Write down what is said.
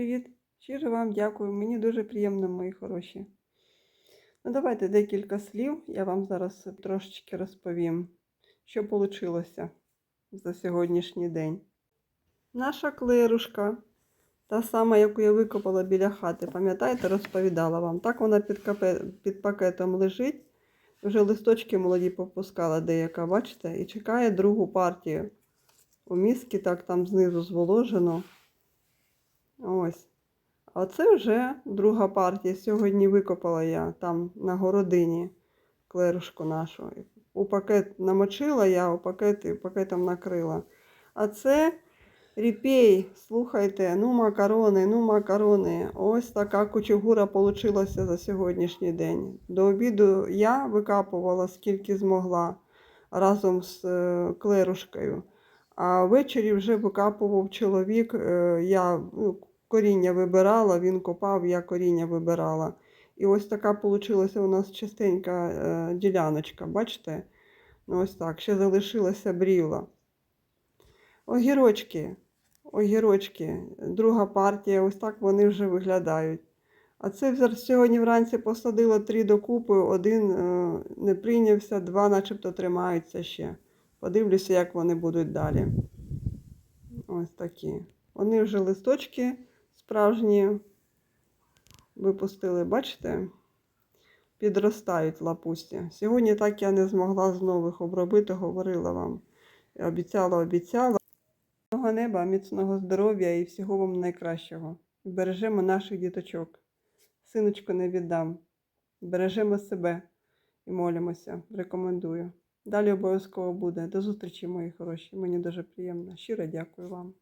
привіт! Щиро вам дякую. Мені дуже приємно, мої хороші. Ну, давайте декілька слів. Я вам зараз трошечки розповім, що вийшло за сьогоднішній день. Наша клерушка, та сама, яку я викопала біля хати, пам'ятаєте, розповідала вам. Так вона під, капе... під пакетом лежить. Вже листочки молоді попускала деяка, бачите, і чекає другу партію. У міски так там знизу зволожено. А це вже друга партія. Сьогодні викопала я там на городині клерушку нашу. У пакет намочила я, у пакет пакетом накрила. А це ріпей, слухайте, ну макарони, ну макарони. Ось така кучугура вийшла за сьогоднішній день. До обіду я викапувала скільки змогла разом з е, клерушкою. А ввечері вже викапував чоловік. е, Я ну, коріння вибирала, він копав, я коріння вибирала. І ось така вийшла у нас частенька е, діляночка, бачите? Ну, ось так, ще залишилася бріла. Огірочки, огірочки, друга партія, ось так вони вже виглядають. А це сьогодні вранці посадила три докупи, один е, не прийнявся, два начебто тримаються ще. Подивлюся, як вони будуть далі. Ось такі. Вони вже листочки справжні випустили, бачите? Підростають лапусті. Сьогодні так я не змогла з нових обробити, говорила вам. Обіцяла, обіцяла. Мирного неба, міцного здоров'я і всього вам найкращого. Бережемо наших діточок. Синочку не віддам. Бережемо себе і молимося. Рекомендую. Далі обов'язково буде. До зустрічі, мої хороші. Мені дуже приємно. Щиро дякую вам.